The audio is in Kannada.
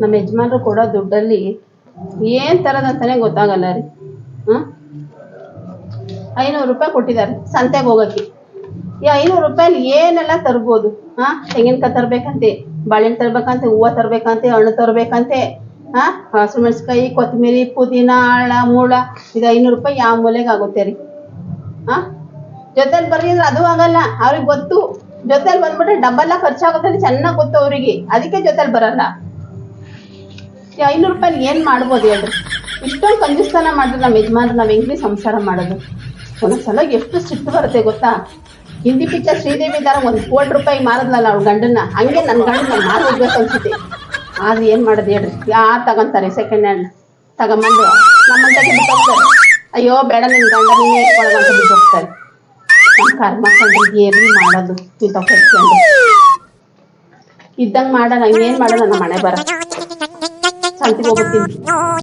ನಮ್ಮ ಯಜಮಾನ್ರು ಕೊಡೋ ದುಡ್ಡಲ್ಲಿ ಏನ್ ತರದ ಅಂತಾನೆ ಗೊತ್ತಾಗಲ್ಲ ರೀ. ಹಾಂ? ಐನೂರು ರೂಪಾಯಿ ಕೊಟ್ಟಿದ್ದಾರೆ ಸಂತೆಗೆ ಹೋಗಕ್ಕೆ ಈ ಐನೂರು ರೂಪಾಯಲ್ಲಿ ಏನೆಲ್ಲ ತರ್ಬೋದು? ಹಾಂ? ತೆಂಗಿನಕಾಯಿ ತರಬೇಕಂತೆ, ಬಾಳೆಹಣ್ಣು ತರಬೇಕಂತೆ, ಹೂವು ತರಬೇಕಂತೆ, ಹಣ್ಣು ತರಬೇಕಂತೆ, ಹಾಂ? ಹಸಿರು ಮೆಣಸ್ಕಾಯಿ ಕೊತ್ತಂಬರಿ, ಪುದೀನ, ಆಳ, ಮೂಳ, ಇದು ಐನೂರು ರೂಪಾಯಿ ಯಾವ ಮೂಲೆಗೆ ಆಗುತ್ತೆ ರೀ? ಹಾಂ? ಜೊತೆಲಿ ಬರ್ರಿ ಅಂದ್ರೆ ಅದು ಆಗಲ್ಲ, ಅವ್ರಿಗೆ ಗೊತ್ತು. ಜೊತೆಲಿ ಬಂದ್ಬಿಟ್ರೆ ಡಬ್ಬಲ್ಲ ಖರ್ಚಾಗುತ್ತೆ ಚೆನ್ನಾಗಿ ಗೊತ್ತು ಅವರಿಗೆ. ಅದಕ್ಕೆ ಜೊತೆಲಿ ಬರಲ್ಲ. ಐನೂರು ರೂಪಾಯಿ ಏನು ಮಾಡ್ಬೋದು ಹೇಳ್ರಿ? ಇಷ್ಟೊಂದು ಕಂಜುಸ್ತಾನ ಮಾಡಿದ್ರೆ ನಮ್ಮ ಯಜಮಾನ್ರು ನಾವು ಹೆಂಗ್ರಿ ಸಂಸಾರ ಮಾಡೋದು? ಒಂದೊಂದ್ಸಲ ಎಷ್ಟು ಸಿಟ್ಟು ಬರುತ್ತೆ ಗೊತ್ತಾ? ಹಿಂದಿ ಪಿಕ್ಚರ್ ಶ್ರೀದೇವಿ ದಾರ ಒಂದು ಕೋಟಿ ರೂಪಾಯಿ ಮಾರದ್ಲಲ್ಲ ಅವ್ಳ ಗಂಡನ್ನ? ಹಂಗೆ ನನ್ನ ಗಂಡನ್ನ ನಾನು ಮಾರಿ ಹೋಗ್ಬೇಕು ಅನ್ಸುತ್ತೆ. ಆದ್ರೆ ಏನು ಮಾಡೋದು ಹೇಳ್ರಿ? ಯಾರು ತಗೊಂತಾರೆ ಸೆಕೆಂಡ್ ಹ್ಯಾಂಡ್ ತಗೊಂಬಂದು ನಮ್ಮಂತ ಬಿಟ್ಟು ಹೋಗ್ತಾರೆ. ಅಯ್ಯೋ, ಬೇಡ ನಿನ್ನ ಗಂಡ ನೀನೇ ಹೋಗ್ತಾರೆ. ಮಾಡೋದು? ಕೊಟ್ಕೊಂಡು ಇದ್ದಂಗೆ ಮಾಡೋಣ ಇನ್ನೇನು ಮಾಡೋಣ ನಮ್ಮ ಮನೆ ಬರ. ಸಂತಿಗೆ ಹೋಗ್ಬಿಡ್ತೀನಿ